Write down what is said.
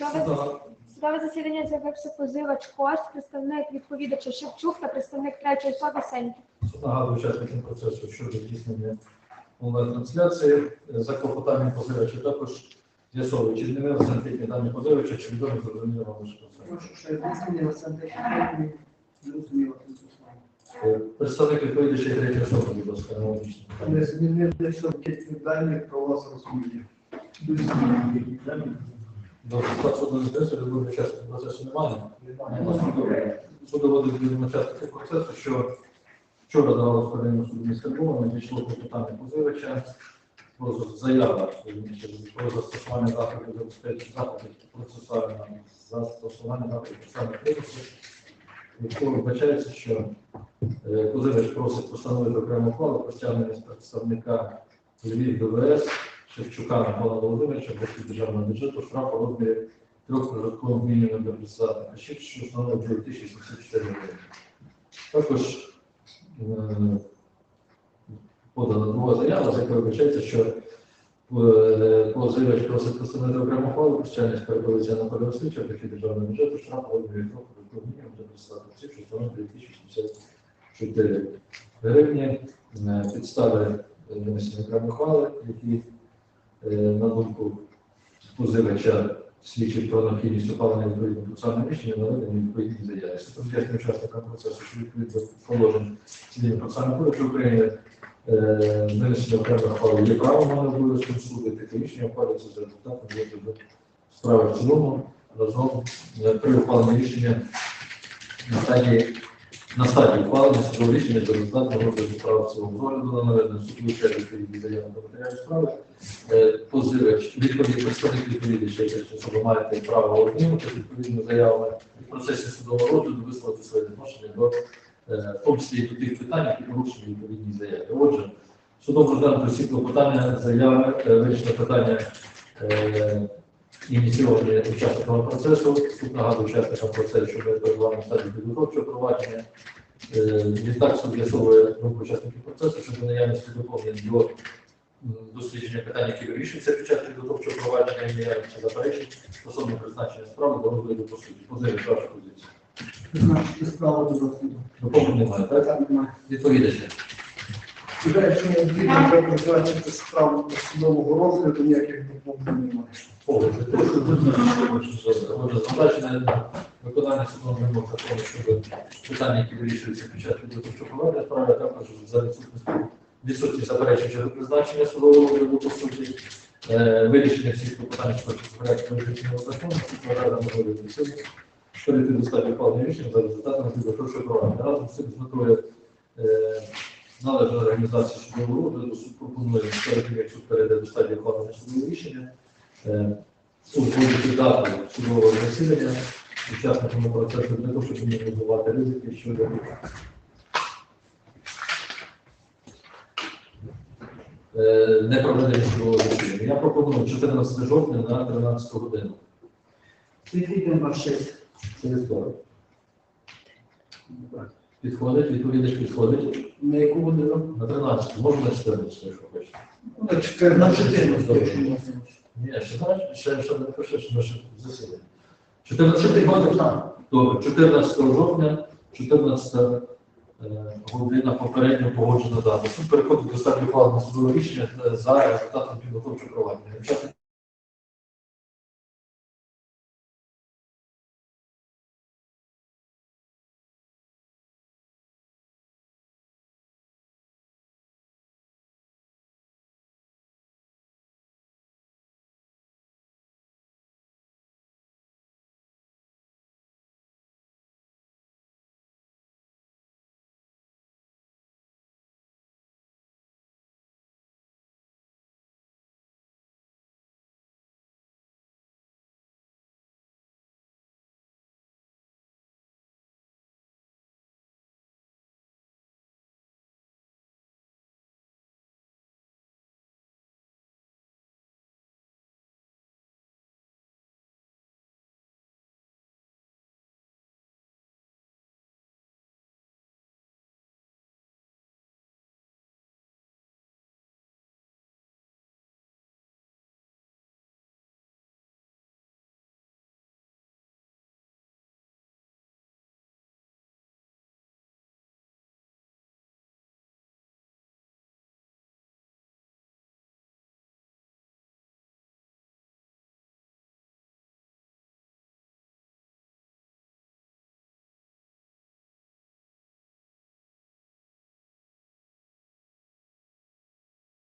Судна- Судове засідання з'явився позивач Кош, представник відповідача Шевчук та представник третьої особи Сеньків. Суд нагадує учасникам процесу щодо здійснення онлайн-трансляції. За клопотанням позивача також з'ясовує, чи не винесені дані позивача, чи відомі зрозуміло вам це. Прошу, що я зрозуміло, це слово. Е, Представник відповідача і третя особа, будь ласка, аналогічно. Не змінили, що відповідальник про вас розуміє. Дуже змінили? Добре, склад суду не теж, любого учасників процесу немає. Суд доводить до учасників процесу, що вчора давало складення суду міста Львова, надійшло клопотання позивача про заява про застосування заходів забезпечення заходів процесуального застосування заходів процесуальних ризиків. Якщо вбачається, що е, позивач просить постановити окрему ухвалу про стягнення представника Львів ДВС Шевчука Микола Володимировича до державного бюджету штрафу у розмірі трьох прожиткових мінімумів для працездатних осіб, що становить 2704 гривень. Також е, подана друга заява, за якою вбачається, що е, позивач просить постановити окрему ухвалу про стягнення з перепозиції Анатолія Васильовича до державного бюджету штрафу у розмірі трьох прожиткових мінімумів для працездатних що становить 2074 гривні. Е, Підстави е, винесення окремої ухвали, які на думку позивача свідчить про необхідність ухвалення відповідного процесуального рішення, наведені відповідні заяви. Роз'яснює учасникам процесу, що відповідно положень цивільного процесуального кодексу України винесення окремої ухвали є правом на обов'язком суду, таке рішення ухвалюється за результатом розгляду справи в цілому разом при ухваленні рішення на стадії на стадії ухвалення судового рішення за результатом розгляду справи в цілому. З огляду на наведення суд вивчає відповідні заяви до матеріалів справи. Е, Позивач, відповідь представник відповідача, якщо особа маєте право отримати відповідними заявами в процесі судового розгляду висловити своє відношення до в тому числі і до тих питань, які порушені в відповідній заяві. Отже, судом розглянуто всі клопотання, заяви, е, вирішено питання е, ініційовані учасниками процесу. Суд нагадує учасникам процесу, що ми перебуваємо в стадії підготовчого провадження. Е, Відтак суд з'ясовує учасників процесу щодо наявності доповнень до дослідження питань, які вирішуються під час підготовчого провадження і наявності заперечень стосовно призначення справи до розгляду по суді. Позивач ваша позиція. Призначити справу до розгляду. Доповнень немає, так? Немає. Відповідача. Вже якщо необхідно треба призначити справу до судового розгляду, ніяких доповнень немає. Задачне виконання судового закону щодо питань, які вирішуються під час підготовчого проведення справи, а також за відсутності відсутність заперечень щодо призначення судового розгляду по суті, вирішення всіх питань, що збирають вирішення закону, рада можливість суду, перейти до стадії ухвалення рішення за результатами підготовчого проведення. Разом з цим з метою е, належної організації судового розгляду суд пропонує перед тим, як суд перейде до стадії ухвалення судового рішення, е, узгодити дату судового засідання учасниками процесу для того, щоб мінімізувати ризики щодо е, непроведення судового засідання. Я пропоную 14 жовтня на 13 годину. Ваш честь? Через вівторок. Підходить, відповідач підходить На яку годину? на 13, можна на 14, якщо хочете. Ну, На 14. Ні, ще знаєш, ще, ще не пише, що наше засідання. 14 година. Добре, 14 жовтня, 14 е, година попередньо погоджена дата. Суд переходить до стадії ухвалення судового рішення е, за результатом підготовчого провадження.